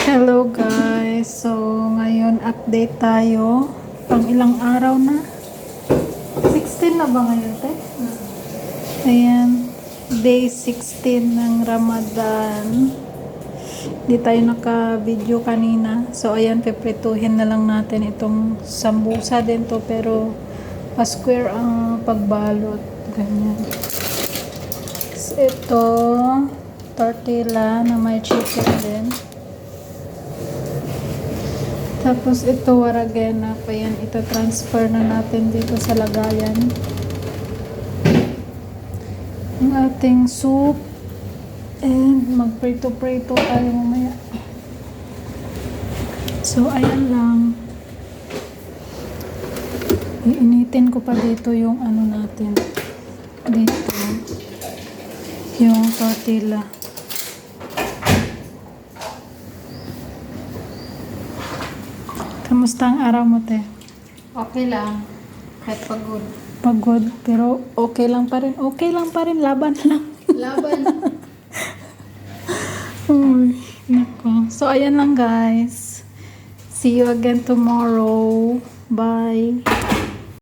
Hello guys. So, ngayon update tayo. Pang ilang araw na? 16 na ba ngayon, te? Ayan. Day 16 ng Ramadan. Di tayo naka-video kanina. So, ayan, peprituhin na lang natin itong sambusa din to. Pero, pa-square ang pagbalot. Ganyan. So, ito, tortilla na may chicken din. Tapos ito waragena pa yan. Ito transfer na natin dito sa lagayan. Ang ating soup. And magprito-prito tayo mamaya. So ayan lang. Iinitin ko pa dito yung ano natin. Dito. Yung tortilla. Kamusta ang araw mo, te? Okay lang. Kahit pagod. Pagod, pero okay lang pa rin. Okay lang pa rin, laban lang. Laban. Uy, nako. So, ayan lang guys. See you again tomorrow. Bye.